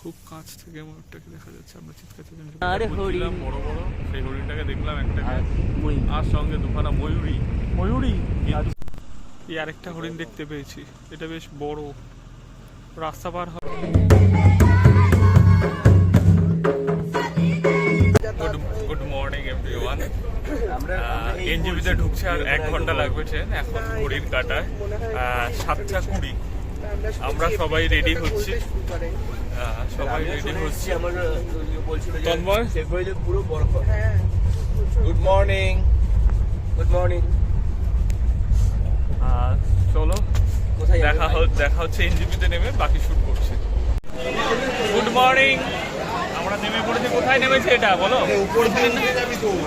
খুব কাছ থেকে ময়ূরটাকে দেখা যাচ্ছে? আমরা চিৎকার চেঁচামেচি আরে হরিণ। বড় বড় সেই হরিণটাকে দেখলাম একটা আর মই আর সঙ্গে দুখানা ময়ূরী। ময়ূরী? এই আরেকটা হরিণ দেখতে পেয়েছি। এটা বেশ বড়। রাস্তা পার হবে গুড মর্নিং এভরিওয়ান এনজিবিতে ঢুকছে আর এক ঘণ্টা লাগবে ট্রেন এখন ঘড়ির কাটায়। আহ, সাতটা কুড়ি। আমরা সবাই রেডি হচ্ছি। সবাই রেডি হচ্ছি। আমার বলছিল তন্ময়? ফেব্রুয়ারিতে পুরো বরফ। গুড মর্নিং গুড মর্নিং চলো। কোথায় দেখা? দেখা হচ্ছে এনজিপিতে নেমে বাকি শুট করছে। গুড মর্নিং আমরা নেমে পড়েছি। কোথায় নেমেছে এটা বলো?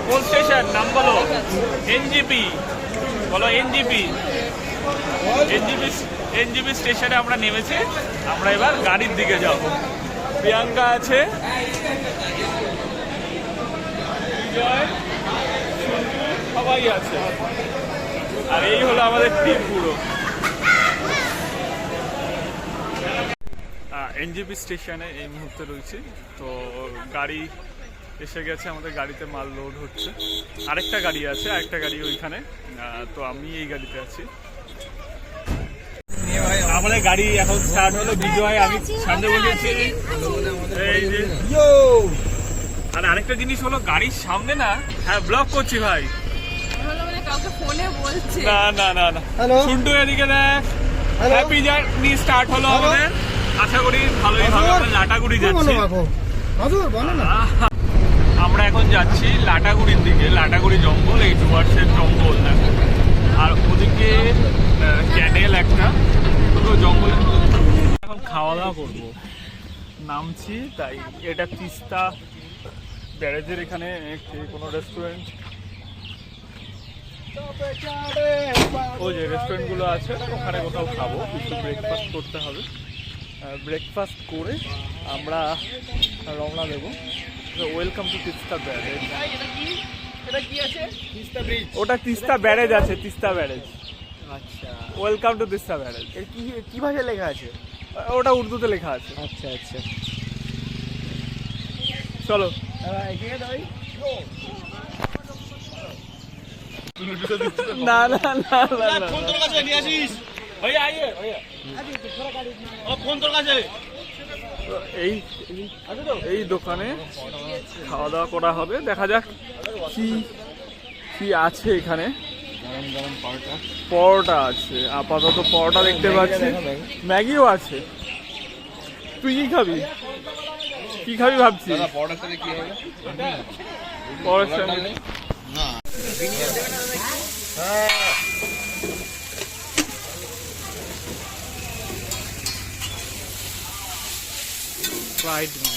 কোন স্টেশন নাম বলো। এনজিপি। বলো এনজিপি। এনজিপি এনজিপি স্টেশনে আমরা নেমেছি। আমরা এবার গাড়ির দিকে যাব। প্রিয়াঙ্কা আছে। সবাই আছে। আর এই হলো আমাদের টিম পুরো। এনজিপি স্টেশনে এই মুহূর্তে রয়েছি। তো গাড়ি এসে গেছে, আমাদের গাড়িতে মাল লোড হচ্ছে। আরেকটা গাড়ি আছে, আরেকটা গাড়ি ওইখানে। তো আমি এই গাড়িতে আছি। আমাদের গাড়ি এখন স্টার্ট হলো বিজয় আমি সামনে বলেছি আর আরেকটা জিনিস হলো গাড়ির সামনে না হ্যাঁ ব্লক করছি ভাই। না না না না। শুন্টু এদিকে দেখ। হ্যাপি জার্নি স্টার্ট হলো আমাদের। আশা করি ভালোই হবে আমরা লাটাগুড়ি যাচ্ছি। না। আমরা এখন যাচ্ছি লাটাগুড়ির দিকে লাটাগুড়ি জঙ্গল এই ডুয়ার্সের জঙ্গল। দেখো আর ওদিকে ক্যানেল একটা। পুরো এখন খাওয়া দাওয়া করব। নামছি তাই এটা তিস্তা ব্যারেজের এখানে কোনো রেস্টুরেন্ট ওই যে রেস্টুরেন্টগুলো আছে ওখানে কোথাও খাব কিছু ব্রেকফাস্ট করতে হবে। ব্রেকফাস্ট করে আমরা রওনা দেবো। Welcome to Teesta barrage. ওটা তিস্তা ব্যারেজ আছে তিস্তা ব্যারেজ। আচ্ছা। ওয়েলকাম টু দিস ব্যারেজ এর কি কি ভাষায় লেখা আছে? ওটা উর্দুতে লেখা আছে। আচ্ছা আচ্ছা। চলো। না না না না ফোন তোর কাছে নিয়ে আসিস। ও ফোন তোর কাছে। এই এই দোকানে খাওয়া দাওয়া করা হবে। দেখা যাক কি কি আছে এখানে। পরোটা আছে আপাতত পরোটা দেখতে পাচ্ছি। ম্যাগিও আছে। তুই কি খাবি? কি খাবি ভাবছি? পরোটার গেছে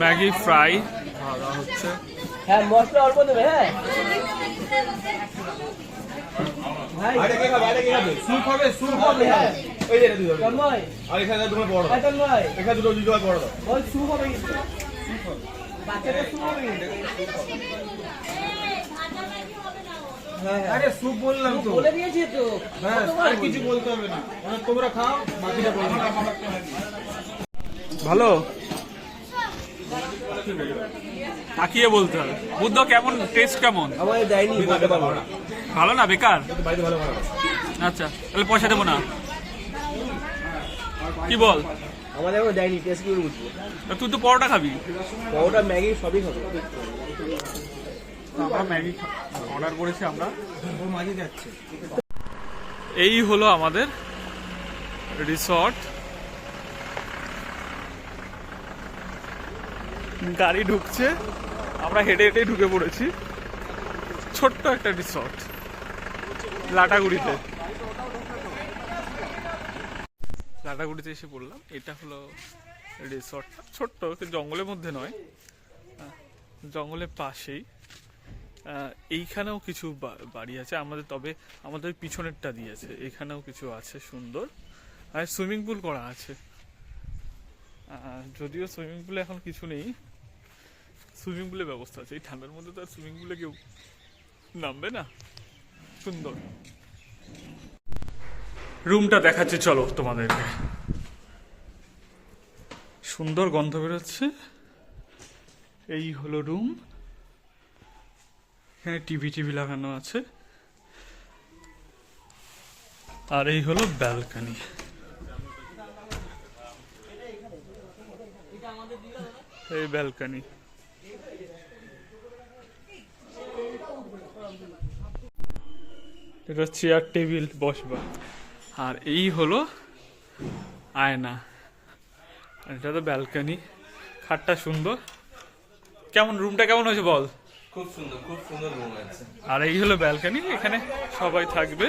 ম্যাগি ফ্রাই। খাওয়া হচ্ছে হ্যাঁ মশলা অল্প দেবে হ্যাঁ। ভাই স্যুপ হবে স্যুপ হবে হ্যাঁ। আর। হ্যাঁ কিন্তু আরে স্যুপ বললাম তো। বলে দিয়েছি তো। ব্যাস, আর কিছু বলতে হবে না। মানে তোমরা খাও বাকিটা ভালো? তাকিয়ে বলতে হবে। বুদ্ধ কেমন? টেস্ট কেমন? আমাদের দেয়নি ভালো না বেকার? আচ্ছা তাহলে পয়সা দেবো না। কি বল? আমাদের এখন দেয়নি টেস্ট করে বুঝব। তুই তো পরোটা খাবি। ওটা ম্যাগি সবই খাব। আমরা ম্যাগি অর্ডার করেছি আমরা। মাঝে যাচ্ছে। এই হলো আমাদের রিসর্ট। গাড়ি ঢুকছে। আমরা হেঁটে হেঁটে ঢুকে পড়েছি। ছোট্ট একটা রিসর্ট লাটাগুড়িতে। লাটাগুড়িতে এসে পড়লাম। এটা হলো রিসর্ট ছোট্ট জঙ্গলের মধ্যে নয়। জঙ্গলের পাশেই। এইখানেও কিছু বাড়ি আছে। আমাদের তবে আমাদের পিছনেরটা দিয়েছে এখানেও কিছু আছে সুন্দর। আর সুইমিং পুল করা আছে। যদিও সুইমিং পুলে এখন কিছু নেই। সুইমিং পুলের ব্যবস্থা আছে। এই ঠান্ডার মধ্যে তো আর সুইমিং পুলে কেউ নামবে না। সুন্দর। রুমটা দেখাচ্ছি, চলো তোমাদেরকে। সুন্দর গন্ধ বেরোচ্ছে। এই হলো রুম। এখানে টিভি টিভি লাগানো আছে। আর এই হলো ব্যালকনি। এই ব্যালকনি। এটা চেয়ার টেবিল বসবা। আর এই হলো আয়না। আর এটা তো ব্যালকনি খাটটা সুন্দর। কেমন রুমটা কেমন হয়েছে বল? খুব সুন্দর খুব সুন্দর রুম আছে। আর এই হলো ব্যালকনি এখানে সবাই থাকবে।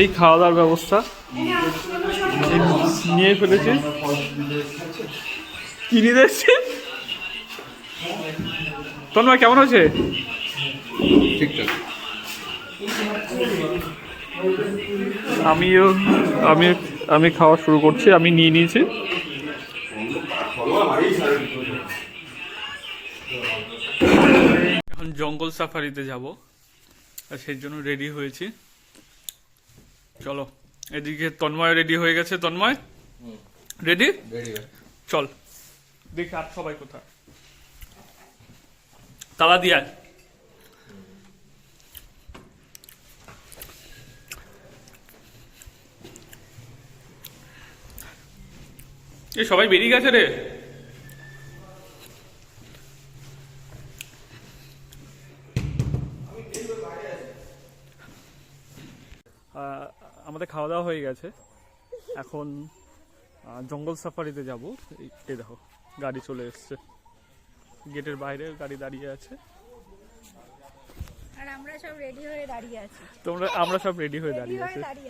এই খাওয়া দাওয়ার ব্যবস্থা। নিয়ে ফেলেছি। কি নিয়ে এসছি তন্ময় কেমন আছে? ঠিকঠাক। আমিও আমি আমি খাওয়া শুরু করছি আমি নিয়ে নিয়েছি। এখন জঙ্গল সাফারিতে যাব আর সেই জন্য রেডি হয়েছি। চলো। এদিকে তন্ময় রেডি হয়ে গেছে। তন্ময়? রেডি চল। দেখি আর সবাই কোথায়? তালা দিয়ে আয়। এ সবাই বেরিয়ে গেছে রে আহ, আমাদের খাওয়া দাওয়া হয়ে গেছে। এখন জঙ্গল সাফারিতে যাব। এই দেখো গাড়ি চলে এসছে। গেটের বাইরে গাড়ি দাঁড়িয়ে আছে। আর আমরা সব রেডি হয়ে দাঁড়িয়ে আছি। তোমরা আমরা সব রেডি হয়ে দাঁড়িয়ে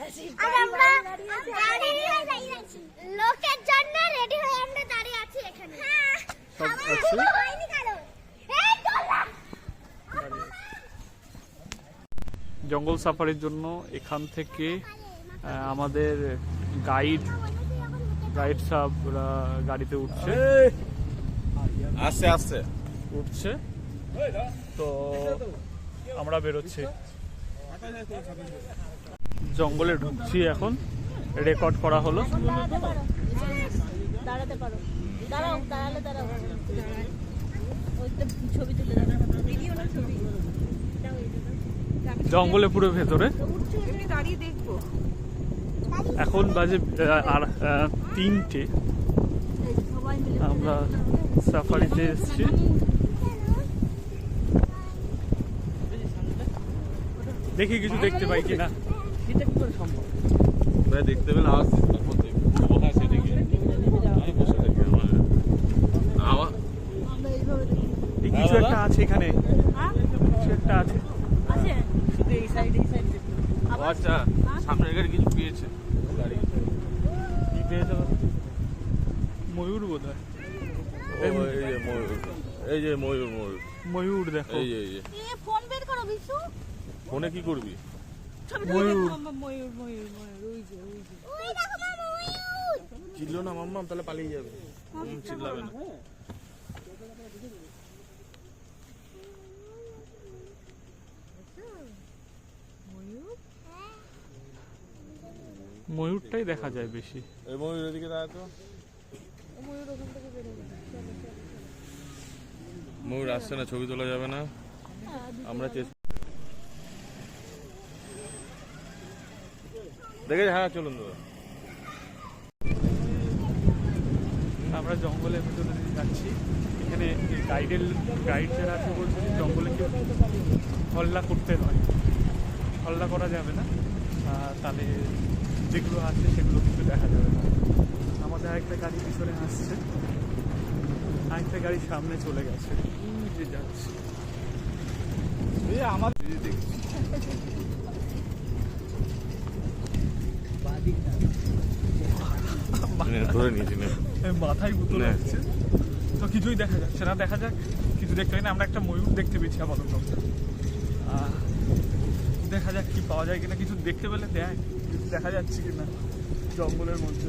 আছি। আর আমরা দাঁড়িয়ে দাঁড়িয়ে আছি। লোকের জন্য রেডি হয়ে আমরা দাঁড়িয়ে আছি এখানে। সব আছে। জঙ্গল সাফারির জন্য এখান থেকে আমাদের গাইড গাইড সাহেব ওরা গাড়িতে উঠছে। আস্তে আস্তে উঠছে। তো আমরা বেরোচ্ছি। জঙ্গলে ঢুকছি এখন। রেকর্ড করা হলো। দাঁড়াতে পারো। দাঁড়াও দাঁড়ালে দাঁড়াও। ছবি তুলে ভিডিও না ছবি? জঙ্গলে পুরো ভেতরে। দাঁড়িয়ে দেখব। এখন বাজে আর তিনটে। আমরা সাফারিতে এসেছি। দেখি কিছু দেখতে পাই কিনা। এটা কি? করে সম্ভব ভাই দেখতে পেলে আওয়াজ কিছু একটা আছে এখানে। কিছু একটা আছে। আছে? শুধু এই সাইড এই সাইড আচ্ছা সামনের গাড়ি কিছু পেয়েছে। গাড়ি ময়ূর বোধ হয় এই যে ময়ূর ময়ূর ময়ূর ময়ূর দেখো এই যে এই যে ফোন বের করো বিশু ফোনে কি করবি ছবি ময়ূর। ময়ূর ময়ূর ময়ূর ওই যে ওই যে ওই দেখো মামা ময়ূর চিল্লো না মাম্মাম তাহলে পালিয়ে যাবে চিল্লাবে না ময়ূরটাই দেখা যায় বেশি। এই ময়ূর এদিকে দাঁড়া তো। ময়ূর আসছে না ছবি তোলা যাবে না। আমরা চেষ্টা দেখে হ্যাঁ চলুন দাদা। আমরা জঙ্গলের ভেতরে যাচ্ছি। এখানে গাইডের গাইড যারা আছে বলছে যে জঙ্গলে কেউ হল্লা করতে নয়। হল্লা করা যাবে না। তাহলে যেগুলো আছে সেগুলো কিন্তু দেখা যাবে না। আমাদের আরেকটা গাড়ি পিছনে আসছে। আরেকটা গাড়ি সামনে চলে গেছে। যে যাচ্ছে। আমার ধরে নিয়েছি নে। মাথায় গুতো না। লাগছে তো কিছুই দেখা যাচ্ছে না দেখা যাক। কিছু দেখতে পাই না আমরা একটা ময়ূর দেখতে পেয়েছি আপাতত। দেখা যাক কি পাওয়া যায় কিনা। কিছু দেখতে পেলে দেখ দেখা যাচ্ছে কিনা জঙ্গলের মধ্যে।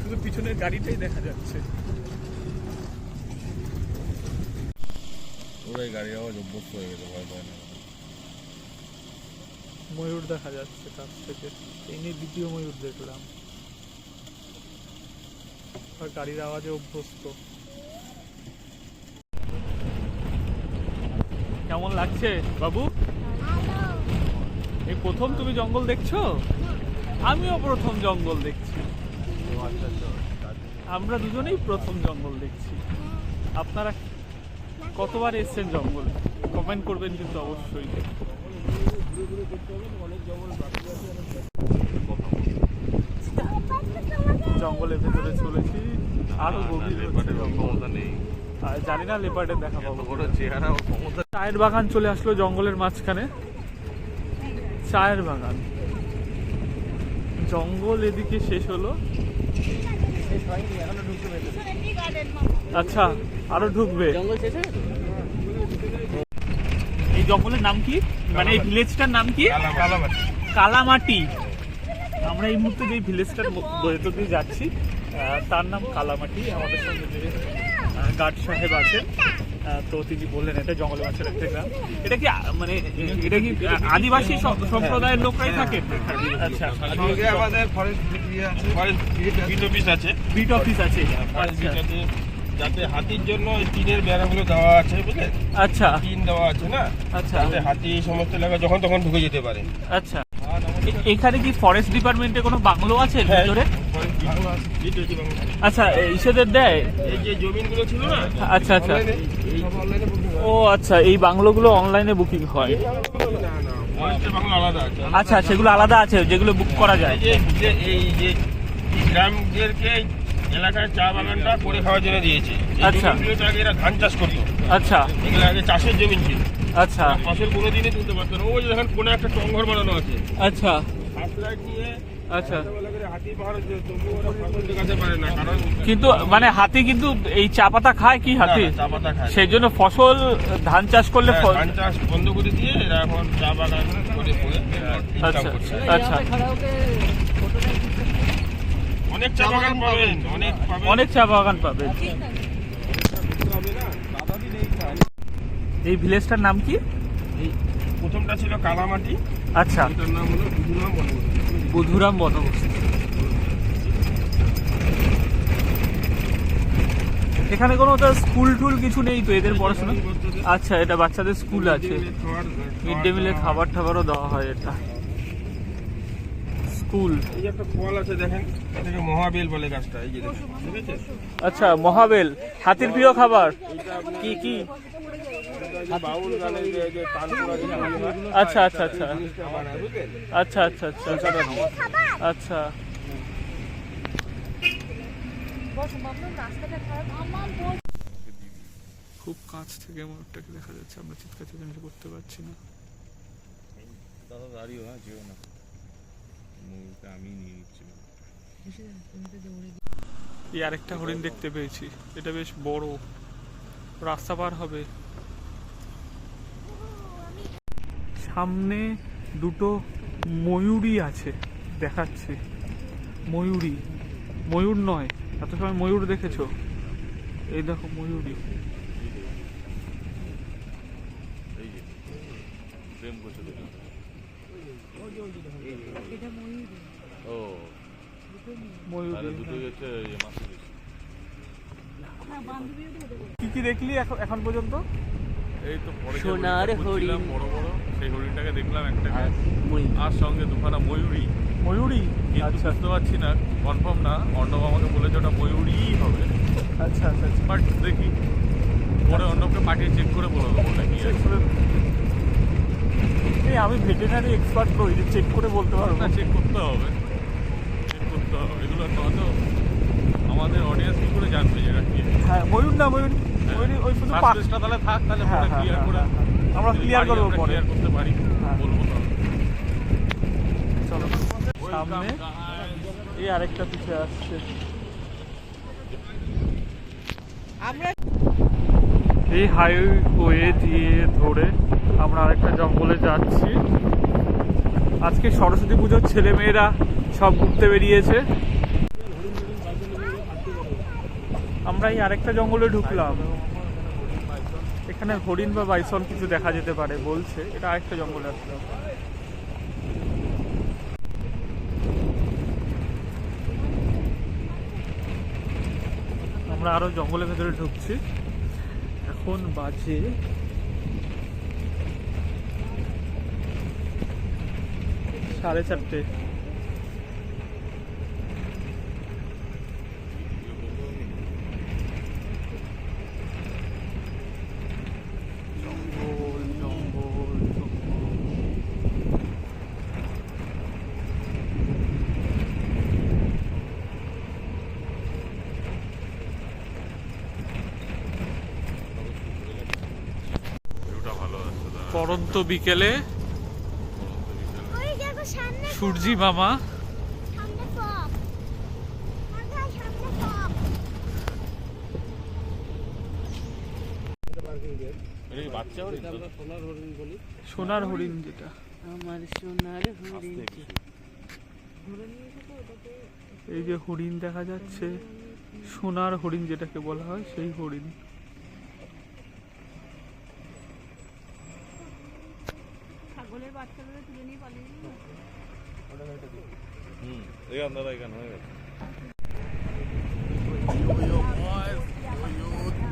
শুধু পিছনের গাড়িটাই দেখা যাচ্ছে। ওরাই গাড়ি আওয়াজ অভ্যস্ত হয়ে গেছে ভয় পায় না। ময়ূর দেখা যাচ্ছে কাছ থেকে। এই নিয়ে দ্বিতীয় ময়ূর দেখলাম। আর গাড়ির আওয়াজে অভ্যস্ত। কেমন লাগছে বাবু? এই প্রথম তুমি জঙ্গল দেখছ? আমিও প্রথম জঙ্গল দেখছি। আমরা দুজনেই প্রথম জঙ্গল দেখছি। আপনারা কতবার এসছেন জঙ্গল? কমেন্ট করবেন কিন্তু অবশ্যই। জঙ্গলের ভেতরে চলেছি। আরও গভীর ক্ষমতা নেই। জানি না লেপার্ডের দেখা পাবো চেহারা ও চায়ের বাগান চলে আসলো জঙ্গলের মাঝখানে। চায়ের বাগান। জঙ্গল এদিকে শেষ হলো। আচ্ছা আরও ঢুকবে। এই জঙ্গলের নাম কি? মানে এই ভিলেজটার নাম কি? কালামাটি। আমরা এই মুহূর্তে যে ভিলেজটার ভেতর দিয়ে যাচ্ছি তার নাম কালামাটি। আমাদের সঙ্গে যে গার্ড সাহেব আছেন। তিনি বললেন এটা জঙ্গলের মাছের একটা গ্রাম। এটা কি মানে এটা কি আদিবাসী সম- সম্প্রদায়ের লোকরাই থাকে? আচ্ছা। আমাদের ফরেস্ট ফরেস্ট বিট অফিস আছে। বিট অফিস যাতে হাতির জন্য টিনের বেড়াগুলো দেওয়া আছে বুঝলে? আচ্ছা। টিন দেওয়া আছে না? আচ্ছা। যাতে হাতি এই সমস্ত এলাকা যখন তখন ঢুকে যেতে পারে। আচ্ছা। এখানে কি ফরেস্ট ডিপার্টমেন্টে কোনো বাংলো আছে হ্যাঁ। ভিতরে? আচ্ছা ইসেদের দেয়? এই যে জমিনগুলো ছিল না? আচ্ছা আচ্ছা। অনলাইনে এই সব অনলাইনে বুকিং ও আচ্ছা এই বাংলোগুলো অনলাইনে বুকিং হয়। না না ফরেস্টের বাংলা আলাদা আছে। আচ্ছা সেগুলো আলাদা আছে যেগুলো বুক করা যায়। এই যে যে- এই যে গ্রামদেরকে এলাকায় চা বাগানটা করে খাওয়ার জন্য দিয়েছে। আচ্ছা। আগে এরা ধান চাষ করতো। আচ্ছা। এগুলো আগে চাষের জমি ছিল। আচ্ছা। ফসল কোনোদিনই তুলতে পারতো না। ওই দেখেন কোনো একটা টঙ্ঘর বানানো আছে। আচ্ছা। সাপ্লাই নিয়ে আচ্ছা। কিন্তু মানে হাতি কিন্তু এই চা পাতা খায় কি হাতি? চা সেই জন্য ফসল ধান চাষ করলে হ্যাঁ, ধান চাষ বন্ধ করে দিয়ে এখন চা বাগান করে আচ্ছা আচ্ছা। অনেক চা বাগান পাবেন অনেক অনেক চা বাগান পাবে এই ভিলেজটার নাম কি? প্রথমটা ছিল কালামাটি। আচ্ছা। নাম হলো বুধুরাম বনবস্তি এখানে কোনো তো স্কুল টুল কিছু নেই তো এদের পড়াশোনা? আচ্ছা এটা বাচ্চাদের স্কুল আছে। মিড ডে মিলে খাবার টাবারও দেওয়া হয় এটা। স্কুল। এই একটা ফল আছে দেখেন। এটাকে মহাবেল বলে গাছটা এই যে দেখেন। ঠিক আছে আচ্ছা মহাবেল হাতির প্রিয় খাবার। কি কি? আচ্ছা আচ্ছা আচ্ছা। আচ্ছা আচ্ছা আচ্ছা। আচ্ছা। খুব কাছ থেকে ময়ূরটাকে দেখা যাচ্ছে, আমরা চিৎকার চেঁচামেচি করতে পারছি না। দাদা দাঁড়িয়ে হ্যাঁ যেও না ময়ূরকে আমি নিয়ে নিচ্ছি এই আরেকটা হরিণ দেখতে পেয়েছি, এটা বেশ বড়। রাস্তা পার হবে। সামনে দুটো ময়ূরই আছে দেখাচ্ছে। ময়ূরী ময়ূর নয় এত সময় ময়ূর দেখেছ? এই দেখো ময়ূরী ময়ূরী কি কি দেখলি এখন এখন পর্যন্ত? এই তো সোনার হরিণ। বড় বড়। সেই হরিণটাকে দেখলাম একটা আর সঙ্গে দুখানা ময়ূরী। ময়ূরী? কিন্তু আচ্ছা। বুঝতে পারছি না কনফার্ম না অর্ণব আমাকে বলেছে ওটা ময়ূরীই হবে। আচ্ছা আচ্ছা আচ্ছা। বাট দেখি পরে অর্ণবকে পাঠিয়ে চেক করে বলে দেবো নাকি এই আমি ভেটেরিনারি এক্সপার্ট নই যে চেক করে বলতে পারব। না চেক করতে হবে। চেক করতে হবে এগুলো নয়তো আমাদের অডিয়েন্স কি করে জানবে যে এটা কি। হ্যাঁ ময়ূর না ময়ূর ময়ূর ওই শুধু তাহলে থাক তাহলে হ্যাঁ, পরে হ্যাঁ, হ্যাঁ, করে হ্যাঁ, হ্যাঁ। আমরা ক্লিয়ার করব পরে। করতে পারি হ্যাঁ। বলব চলো। সামনে এই আরেকটা পিছে আসছে। এই হাইওয়ে দিয়ে ধরে আমরা আরেকটা জঙ্গলে যাচ্ছি। আজকে সরস্বতী পুজোর ছেলে মেয়েরা সব ঘুরতে বেরিয়েছে। আমরা এই আরেকটা জঙ্গলে ঢুকলাম। এখানে হরিণ বা বাইসন কিছু দেখা যেতে পারে, বলছে। এটা আরেকটা জঙ্গলে আসলাম আমরা আরও জঙ্গলের ভেতরে ঢুকছি। এখন বাজে সাড়ে চারটে জঙ্গল জঙ্গল জঙ্গল ভিউটা ভালো আছে দাঁড়া। পরন্ত বিকেলে ওই দেখো সামনে সূর্যি মামা? সোনার হরিণ যেটা। আমার সোনার হরিণ এই যে হরিণ দেখা যাচ্ছে সোনার হরিণ যেটাকে বলা হয় সেই হরিণ ছাগলের বাচ্চাগুলো তুলে নিয়ে পালিয়ে গেল।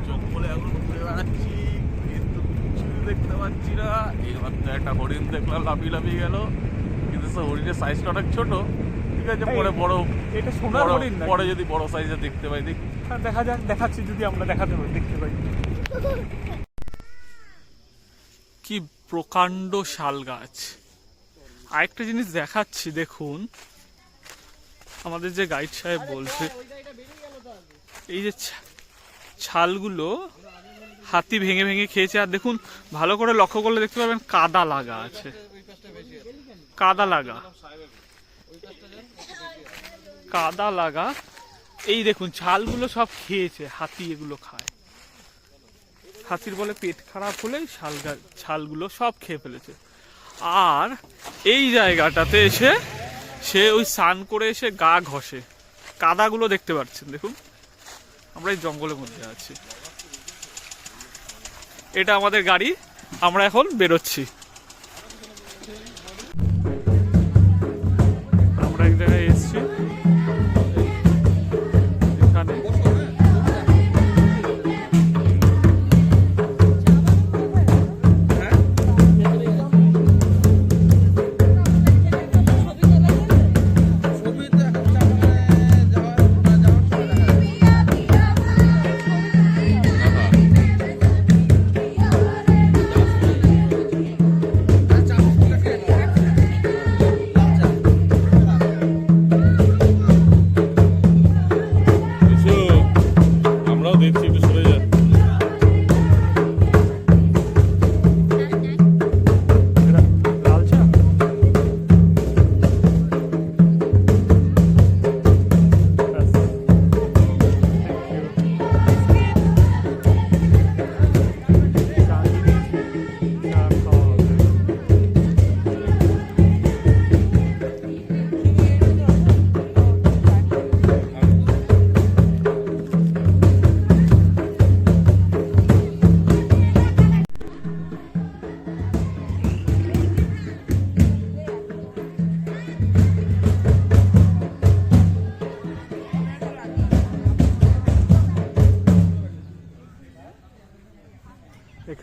জঙ্গলে এখন ঘুরে দেখতে পাচ্ছি না একটা হরিণ দেখলাম লাফিয়ে লাফিয়ে গেল কিন্তু হরিণের অনেক ছোট ঠিক আছে পরে বড় এটা হরিণ পরে যদি বড় সাইজের দেখতে পাই দেখি যাক দেখাচ্ছি যদি আমরা দেখাতে দেখতে পাই কি প্রকাণ্ড শাল গাছ। আরেকটা জিনিস দেখাচ্ছি দেখুন। আমাদের যে গাইড সাহেব বলছে এই যে ছালগুলো হাতি ভেঙে ভেঙে খেয়েছে আর দেখুন ভালো করে লক্ষ্য করলে দেখতে পাবেন কাদা লাগা আছে। কাদা লাগা। কাদা লাগা। এই দেখুন ছালগুলো সব খেয়েছে হাতি এগুলো খায়। হাতির বলে পেট খারাপ হলে গা- ছালগুলো সব খেয়ে ফেলেছে। আর এই জায়গাটাতে এসে সে ওই স্নান করে এসে গা ঘষে। কাদাগুলো দেখতে পাচ্ছেন, দেখুন। আমরা এই জঙ্গলের মধ্যে আছি। এটা আমাদের গাড়ি, আমরা এখন বেরোচ্ছি।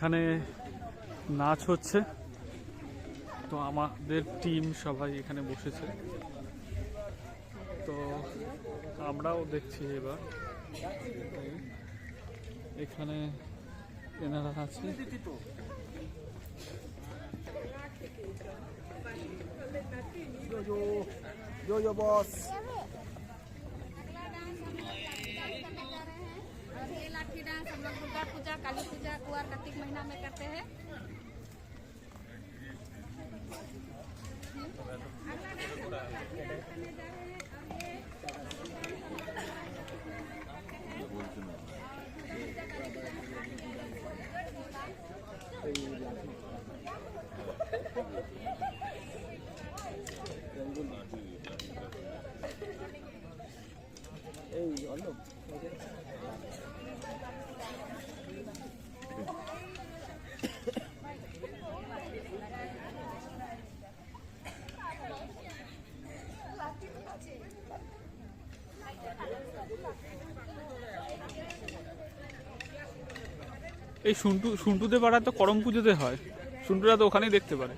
এখানে নাচ হচ্ছে তো আমাদের টিম সবাই এখানে বসেছে তো আমরাও দেখছি এবার এখানে এনারা আছে और ये लाठी डांस, हम लोग दुर्गा पूजा, काली पूजा कुआर कार्तिक महीना में करते हैं। अगला डांस সুন্টু সুন্টুদের পাড়া তো করম পুজোতে হয়। সুন্টুরা তো ওখানেই দেখতে পারে।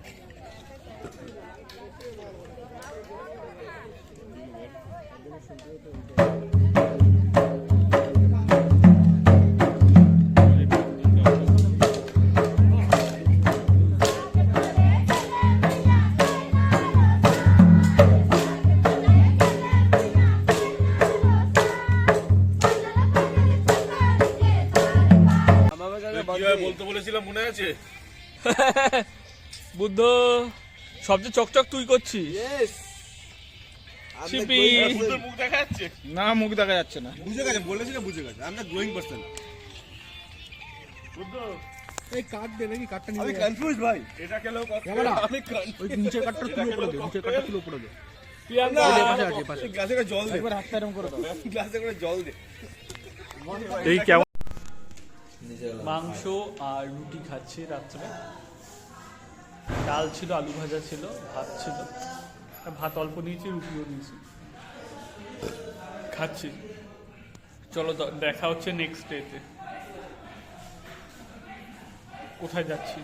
বুদ্ধ সবচেয়ে চকচক তুই করছিস। শিপি। মুখ দেখা যাচ্ছে? না মুখ দেখা যাচ্ছে না। বুঝে গেছে বলেছি না বুঝে গেছে। আমরা গ্রোয়িং পার্সন এই কার্ড দে নাকি কার্ডটা নিয়ে আমি কনফিউজ ভাই। এটা ক্যামেরা। ওই নিচের তুলে উপরে দে নিচের তুলে উপরে দে। প্রিয়াঙ্কা পাশে আছে পাশে গ্লাসে করে জল দে। একবার হাতটা এরকম করে দাও। গ্লাসে করে জল দে। এই কেমন? মাংস আর রুটি খাচ্ছি রাত্রে। ডাল ছিল, আলু ভাজা ছিল, ভাত ছিল। ভাত অল্প নিয়েছি, রুটিও নিয়েছি। খাচ্ছি। চলো দেখা হচ্ছে নেক্সট ডেতে কোথায় যাচ্ছি?